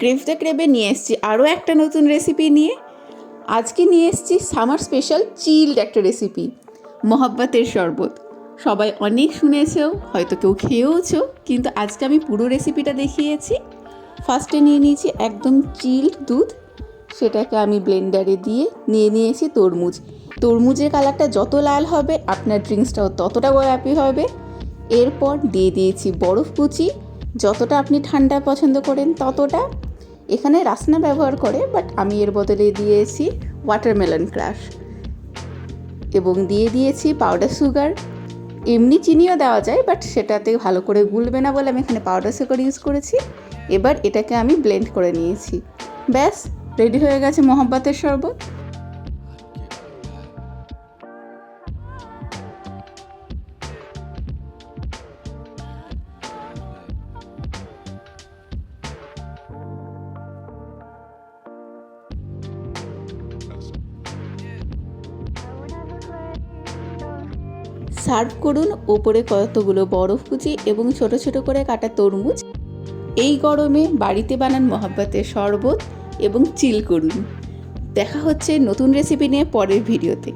Grave the ক্রেবে নিয়ে এসেছি। আরও একটা নতুন রেসিপি নিয়ে। আজকে নিয়ে এসেছি সামার স্পেশাল চিল্ড একটা রেসিপি মহাব্বাতের শরবত। সবাই অনেক শুনেছেও হয়তো কেউ খেয়েওছো, কিন্তু আজকে আমি পুরো রেসিপিটা দেখিয়েছি। ফার্স্টে নিয়ে নিয়েছি একদম চিল্ড দুধ, সেটাকে আমি ব্লেন্ডারে দিয়ে নিয়ে নিয়েছি তরমুজ। তরমুজের কালারটা যত লাল হবে, আপনার ড্রিঙ্কসটাও ততটা গোলাপি হবে। এরপর দিয়ে দিয়েছি বরফ কুচি, যতটা আপনি ঠান্ডা পছন্দ করেন ততটা। এখানে রাসনা ব্যবহার করে বাট আমি এর বদলে দিয়েছি ওয়াটারমেলন ক্রাশ এবং দিয়ে দিয়েছি পাউডার সুগার এমনি চিনিও দেওয়া যায় বাট সেটাতে ভালো করে গুলবে না বলে আমি এখানে পাউডার সুগার ইউজ করেছি। এবার এটাকে আমি ব্লেন্ড করে নিয়েছি। ব্যাস রেডি হয়ে গেছে মোহাব্বতের শরবত। সার্ভ করুন ওপরে কতগুলো বরফ কুচি এবং ছোট ছোট করে কাটা তরমুজ। এই গরমে বাড়িতে বানান মহাব্বতের শরবত এবং চিল করুন। দেখা হচ্ছে নতুন রেসিপি নিয়ে পরের ভিডিওতে